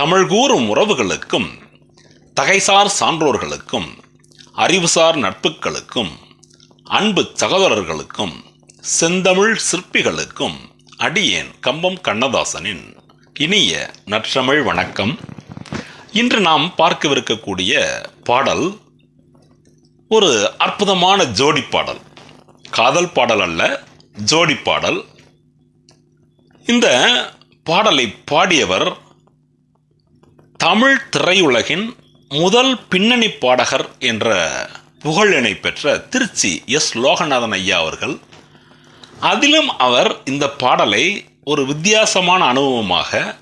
தமிழ் கூறும் உறவுகளுக்கும் தகைசார் சான்றோர்களுக்கும் அறிவுசார் நட்புகளுக்கும் அன்பு சகோதரர்களுக்கும் செந்தமிழ் சிற்பிகளுக்கும் அடியேன் கம்பம் கண்ணதாசனின் இனிய நற்றமிழ் வணக்கம். இன்று நாம் பார்க்கவிருக்கக்கூடிய பாடல் ஒரு அற்புதமான ஜோடி பாடல். காதல் பாடல் அல்ல ஜோடி பாடல். இந்த பாடலை பாடியவர் தமிழ் திரையுலகின் முதல் பின்னணி பாடகர் என்ற புகழினை பெற்ற திருச்சி எஸ். லோகநாதன் ஐயா அவர்கள் அதிலும் அவர் இந்த பாடலை ஒரு வித்தியாசமான அனுபவமாக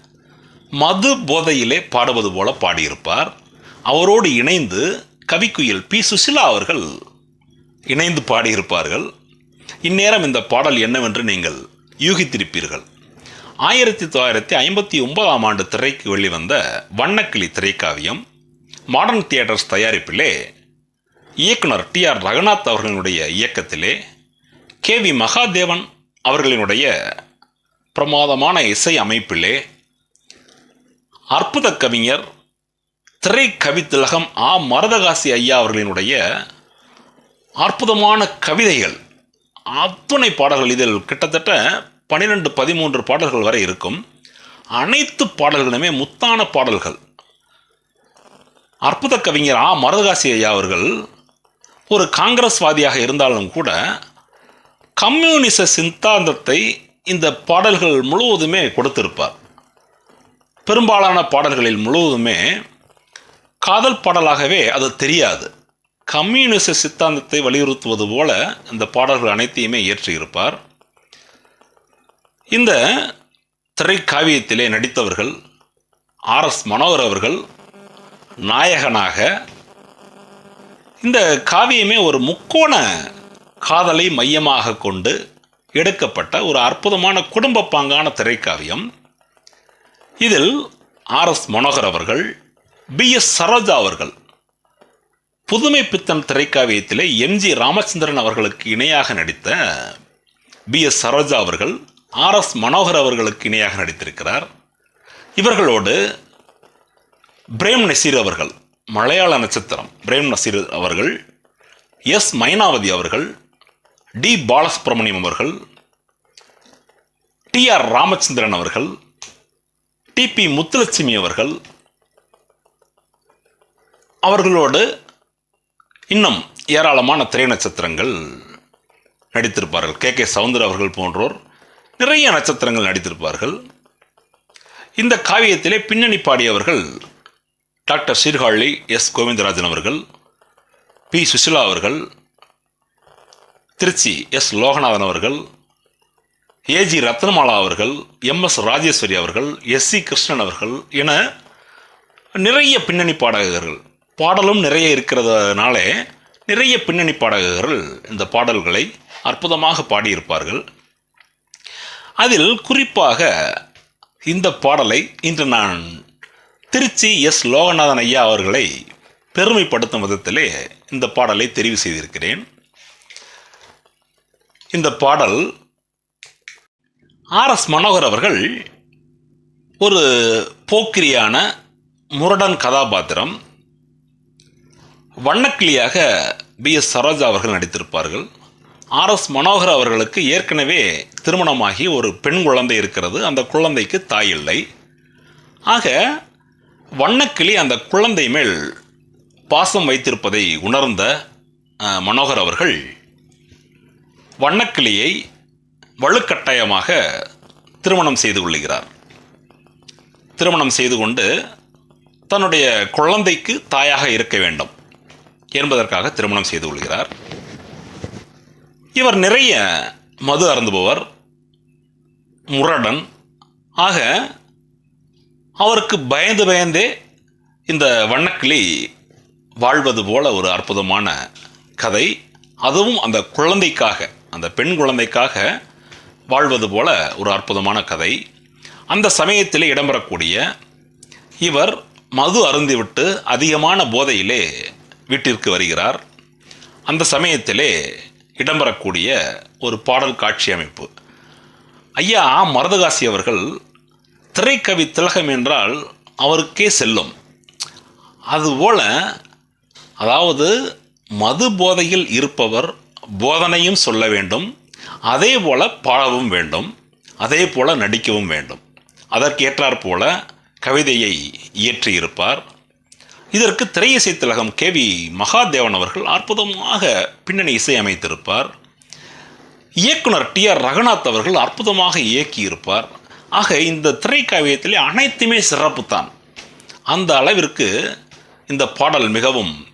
மது போதையிலே பாடுவது போல பாடியிருப்பார். அவரோடு இணைந்து கவிக்குயில் பி. சுசிலா அவர்கள் இணைந்து பாடியிருப்பார்கள். இந்நேரம் இந்த பாடல் என்னவென்று நீங்கள் யூகித்திருப்பீர்கள். ஆயிரத்தி தொள்ளாயிரத்தி ஐம்பத்தி ஒன்பதாம் ஆண்டு திரைக்கு வெளிவந்த வண்ணக்கிளி திரைக்காவியம் மாடர்ன் தியேட்டர்ஸ் தயாரிப்பிலே இயக்குனர் டி ஆர் ரகுநாத் அவர்களினுடைய இயக்கத்திலே கே வி மகாதேவன் அவர்களினுடைய பிரமாதமான இசை அமைப்பிலே அற்புத கவிஞர் திரை கவித்திலகம் ஆ. மரதகாசி ஐயா அவர்களினுடைய அற்புதமான கவிதைகள் அத்துணை பாடல்கள் இதில் கிட்டத்தட்ட பன்னிரெண்டு பதிமூன்று பாடல்கள் வரை இருக்கும். அனைத்து பாடல்களுமே முத்தான பாடல்கள். அற்புத கவிஞர் ஆ. மரதகாசி ஐயா அவர்கள் ஒரு காங்கிரஸ்வாதியாக இருந்தாலும் கூட கம்யூனிச சித்தாந்தத்தை இந்த பாடல்கள் முழுவதுமே கொடுத்திருப்பார். பெரும்பாலான பாடல்களில் முழுவதுமே காதல் பாடலாகவே அது தெரியாது. கம்யூனிச சித்தாந்தத்தை வலியுறுத்துவது போல இந்த பாடல்கள் அனைத்தையுமே இயற்றியிருப்பார். இந்த திரைக்காவியத்திலே நடித்தவர்கள் ஆர் எஸ் மனோகர் அவர்கள் நாயகனாக இந்த காவியமே ஒரு முக்கோண காதலை மையமாக கொண்டு எடுக்கப்பட்ட ஒரு அற்புதமான குடும்ப பாங்கான திரைக்காவியம். இதில் ஆர் எஸ் மனோகர் அவர்கள் பி எஸ் சரோஜா அவர்கள் புதுமை பித்தன் திரைக்காவியத்திலே எம்ஜி ராமச்சந்திரன் அவர்களுக்கு இணையாக நடித்த பி எஸ் சரோஜா அவர்கள் ஆர் எஸ் மனோகர் அவர்களுக்கு இணையாக நடித்திருக்கிறார். இவர்களோடு பிரேம் நசீர் அவர்கள் மலையாள நட்சத்திரம் பிரேம் நசீர் அவர்கள் எஸ் மைனாவதி அவர்கள் டி பாலசுப்ரமணியம் அவர்கள் டி ஆர் ராமச்சந்திரன் அவர்கள் டி பி முத்துலட்சுமி அவர்கள் அவர்களோடு இன்னும் ஏராளமான திரை நட்சத்திரங்கள் நடித்திருப்பார்கள். கே கே சவுந்தர் அவர்கள் போன்றோர் நிறைய நட்சத்திரங்கள் நடித்திருப்பார்கள். இந்த காவியத்திலே பின்னணி பாடியவர்கள் டாக்டர் சீர்காழி எஸ். கோவிந்தராஜன் அவர்கள் பி. சுசிலா அவர்கள் திருச்சி எஸ். லோகநாதன் அவர்கள் ஏஜி ரத்னமாலா அவர்கள் எம். எஸ். ராஜேஸ்வரி அவர்கள் எஸ். சி. கிருஷ்ணன் அவர்கள் என நிறைய பின்னணி பாடகர்கள் பாடலும் நிறைய இருக்கிறதுனாலே நிறைய பின்னணி பாடகர்கள் இந்த பாடல்களை அற்புதமாக பாடியிருப்பார்கள். அதில் குறிப்பாக இந்த பாடலை இன்று நான் திருச்சி எஸ். லோகநாதன் ஐயா அவர்களை பெருமைப்படுத்தும் விதத்திலே இந்த பாடலை தெரிவு செய்திருக்கிறேன். இந்த பாடல் ஆர். எஸ். மனோகர் அவர்கள் ஒரு போக்கிரியான முரடன் கதாபாத்திரம். வண்ணக்கிளியாக பி. எஸ். சரோஜா அவர்கள் நடித்திருப்பார்கள். ஆர் எஸ் மனோகர் அவர்களுக்கு ஏற்கனவே திருமணமாகி ஒரு பெண் குழந்தை இருக்கிறது. அந்த குழந்தைக்கு தாய் இல்லை. ஆக வண்ணக்கிளி அந்த குழந்தை மேல் பாசம் வைத்திருப்பதை உணர்ந்த மனோகர் அவர்கள் வண்ணக்கிளியை வலுக்கட்டாயமாக திருமணம் செய்து கொள்கிறார் திருமணம் செய்து கொண்டு தன்னுடைய குழந்தைக்கு தாயாக இருக்க வேண்டும் என்பதற்காக திருமணம் செய்து கொள்கிறார். இவர் நிறைய மது அருந்துபவர் முரடன். ஆக அவருக்கு பயந்து பயந்தே இந்த வண்ணக்கிளி வாழ்வது போல ஒரு அற்புதமான கதை. அதுவும் அந்த குழந்தைக்காக அந்த பெண் குழந்தைக்காக வாழ்வது போல ஒரு அற்புதமான கதை. அந்த சமயத்தில் இடம்பெறக்கூடிய இவர் மது அருந்திவிட்டு அதிகமான போதையிலே வீட்டிற்கு வருகிறார். அந்த சமயத்திலே இடம்பெறக்கூடிய ஒரு பாடல் காட்சி அமைப்பு. ஐயா மருதகாசி அவர்கள் திரைக்கவி திலகம் என்றால் அவருக்கே செல்லும். அதுபோல அதாவது மது போதையில் இருப்பவர் போதனையும் சொல்ல வேண்டும் அதே போல பாடவும் வேண்டும் அதே போல நடிக்கவும் வேண்டும். அதற்கேற்றாற் போல கவிதையை இயற்றியிருப்பார். இதற்கு திரையிசை திலகம் கே வி மகாதேவன் அவர்கள் அற்புதமாக பின்னணி இசை அமைத்திருப்பார். இயக்குனர் டி ஆர் ரகுநாத் அவர்கள் அற்புதமாக இயக்கியிருப்பார். ஆக இந்த திரைக்காவியத்திலே அனைத்துமே சிறப்புத்தான். அந்த அளவிற்கு இந்த பாடல் மிகவும்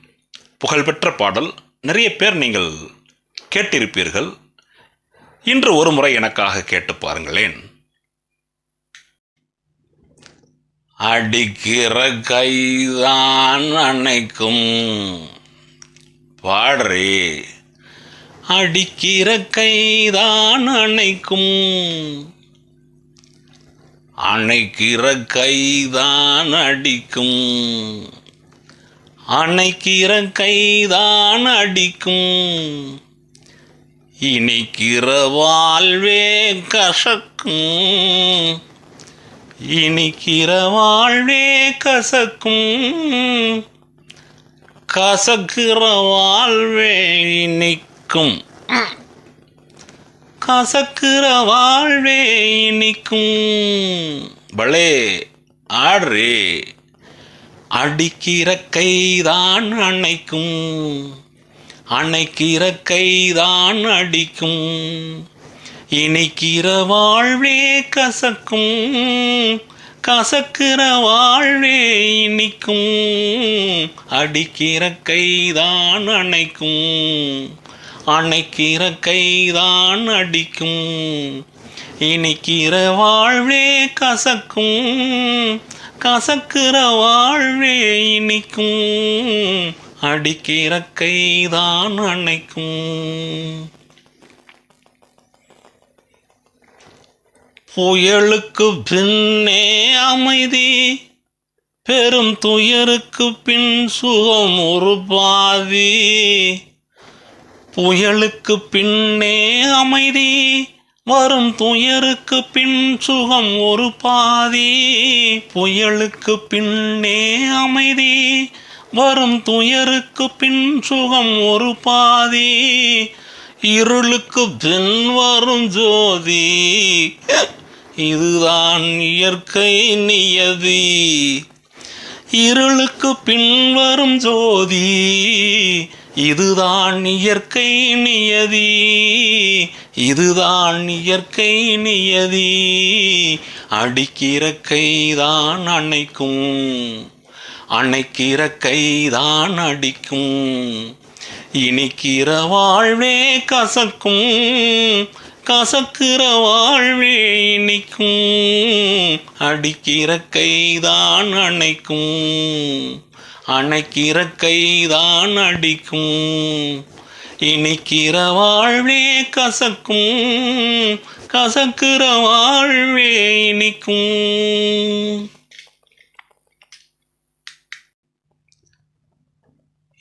புகழ்பெற்ற பாடல். நிறைய பேர் நீங்கள் கேட்டிருப்பீர்கள். இன்று ஒரு முறை எனக்காக கேட்டு பாருங்களேன். அடிக்கிற கைதான் அணைக்கும். பாடுறே. அடிக்கிற கைதான் அணைக்கும். அணைக்கிற கைதான் அடிக்கும். அணைக்கிற கைதான் அடிக்கும். இனிக்கிற வாழ்வே கசக்கும். இனிக்கிற வாழ்வே கசக்கும். கசக்கிற வாழ்வே இனிக்கும். கசக்கிற வாழ்வே இனிக்கும். பலே ஆடுறே. அடிக்கிற கைதான் அணைக்கும். அணைக்கிற கைதான் அடிக்கும். இணைக்கிற வாழ்வே கசக்கும் கசக்கிற வாழ்வே இனிக்கும். அடிக்கிற கைதான் அணைக்கும் அணைக்கிற கைதான் அடிக்கும். இனிக்கிற வாழ்வே கசக்கும் கசக்கிற வாழ்வே இனிக்கும். அடிக்கிற கைதான் அணைக்கும். புயலுக்கு பின்னே அமைதி பெரும் துயருக்கு பின் சுகம் ஒரு பாதி. புயலுக்கு பின்னே அமைதி வரும் துயருக்கு பின் சுகம் ஒரு பாதி. புயலுக்கு பின்னே அமைதி வரும் துயருக்கு பின் சுகம் ஒரு பாதி. இருளுக்கு பின் வரும் ஜோதி இதுதான் இயற்கை நியதி. இருளுக்கு பின்வரும் ஜோதி இதுதான் இயற்கை நியதி. இதுதான் இயற்கை நியதி. அடிக்கிற கைதான் அணைக்கும் அணைக்கிற கைதான் அடிக்கும். இனிக்கிற வாழ்வே கசக்கும் கசக்கிற வாழ்வே இனிக்கும். அடிக்கிற கைதான் அணைக்கும். அணைக்கிற கைதான் அடிக்கும். இனிக்கிற வாழ்வே கசக்கும். கசக்கிற வாழ்வே இனிக்கும்.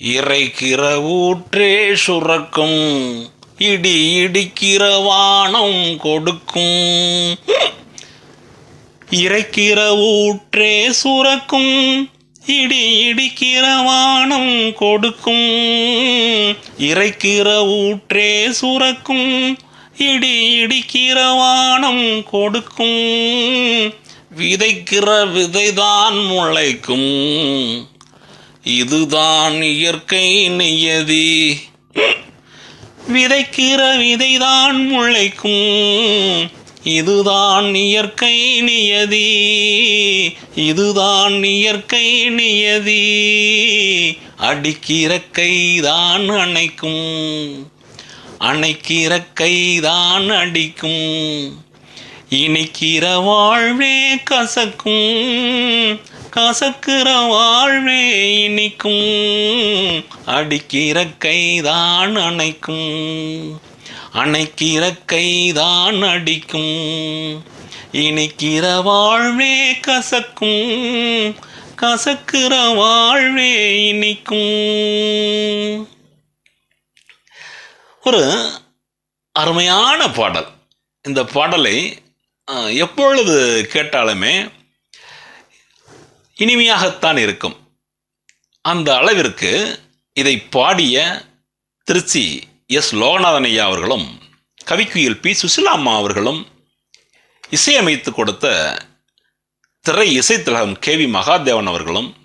இறைக்கிற ஊற்றே சுரக்கும். இடி இடிக்கிற வானம் கொடுக்கும். இறைக்கிற ஊற்றே சுரக்கும். இடி இடிக்கிற வானம் கொடுக்கும். இறைக்கிற ஊற்றே சுரக்கும். இடி இடிக்கிற வானம் கொடுக்கும். விதைக்கிற விதைதான் முளைக்கும். இதுதான் இயற்கை நியதி. விதைக்கிற விதைதான் முளைக்கும். இதுதான் இயற்கை நியதி. இதுதான் இயற்கை நியதி. அடிக்கிற கைதான் அணைக்கும். அணைக்கிற கைதான் அடிக்கும். இனிக்கிற வாழ்வே கசக்கும். கசக்கிற வாழ்வே இனிக்கும். அடிக்கிற கைதான் அணைக்கும். அணைக்கிற கைதான் அடிக்கும். இனிக்கிற வாழ்வே கசக்கும். கசக்கிற வாழ்வே இனிக்கும். ஒரு அருமையான பாடல். இந்த பாடலை எப்பொழுது கேட்டாலுமே இனிமையாகத்தான் இருக்கும். அந்த அளவிற்கு இதை பாடிய திருச்சி எஸ். லோகநாதன் ஐயா அவர்களும் கவிக்குயில் பி. சுசிலாம்மா அவர்களும் இசையமைத்து கொடுத்த திரை இசைத்திலகம் கே. வி. மகாதேவன் அவர்களும்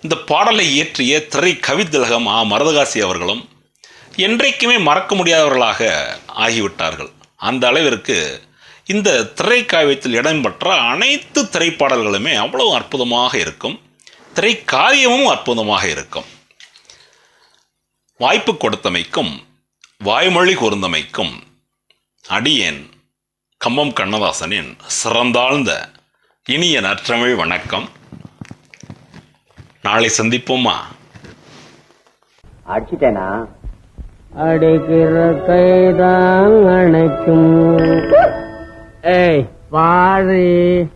இந்த பாடலை இயற்றிய திரை கவித்திலகம் ஆ. மரதகாசி அவர்களும் என்றைக்குமே மறக்க முடியாதவர்களாக ஆகிவிட்டார்கள். அந்த அளவிற்கு இந்த திரைக்காவியத்தில் இடம்பெற்ற அனைத்து திரைப்பாடல்களுமே அவ்வளவு அற்புதமாக இருக்கும். திரைக்காவியமும் அற்புதமாக இருக்கும். வாய்ப்பு கொடுத்தமைக்கும் வாய்மொழி கூர்ந்தமைக்கும் அடியேன் கம்பம் கண்ணதாசனின் சிறந்தாழ்ந்த இனிய நற்றமிழ் வணக்கம். நாளை சந்திப்போமா? அடிச்சிட்டேனா? அடிக்கிற கைதான் அணைக்கும். ஏய் பாரு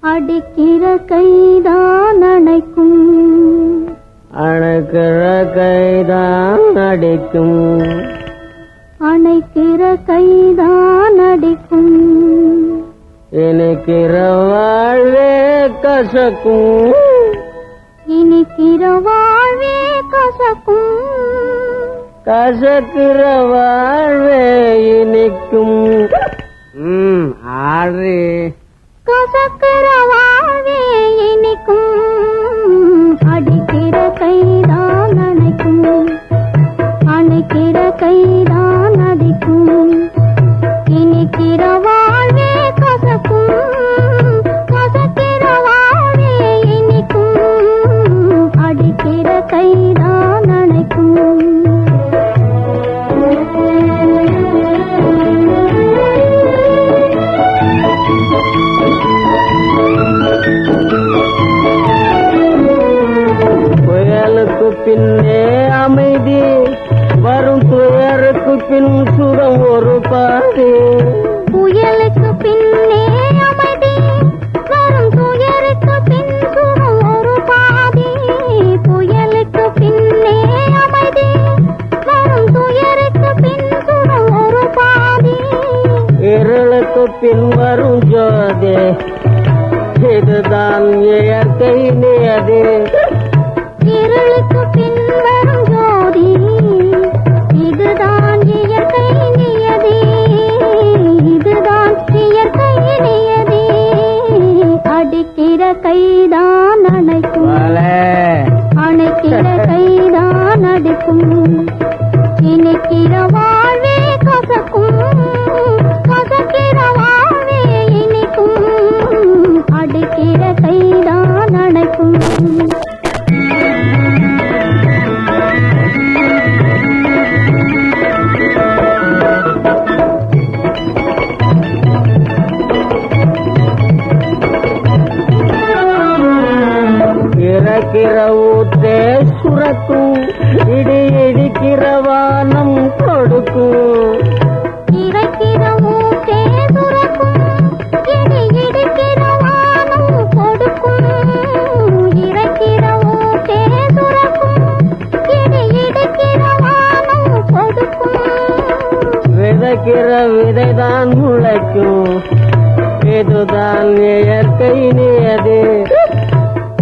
அடிக்கிற கைதான் அணைக்கும். அணைக்கிற கைதான் அடிக்கும். அணைக்கிற கைதான் அடிக்கும். இனிக்கிற வாழ்வே கசக்கும். இனிக்கிற வாழ்வே கசக்கும். கசக்கிற வாழ்வே இனிக்கும். ம் ஆறு கசக்கிற வாழ்வே இனிக்கும் விதைக்கிற விதைதான் முளைக்கும். இதுதான் இயற்கை நியதி?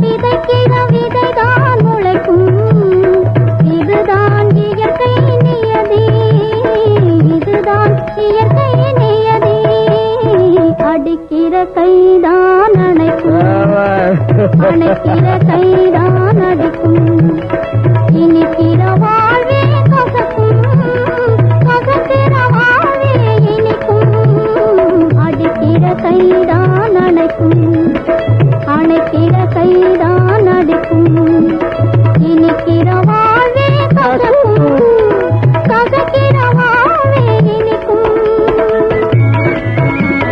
விதைக்கிற விதைதான் முளைக்கும். இதுதான் இயற்கை நியதி. இதுதான் இயற்கை நியதி. அடிக்கிற கைதான் அணைக்கும். அணைக்கிற கைதான் அடிக்கும்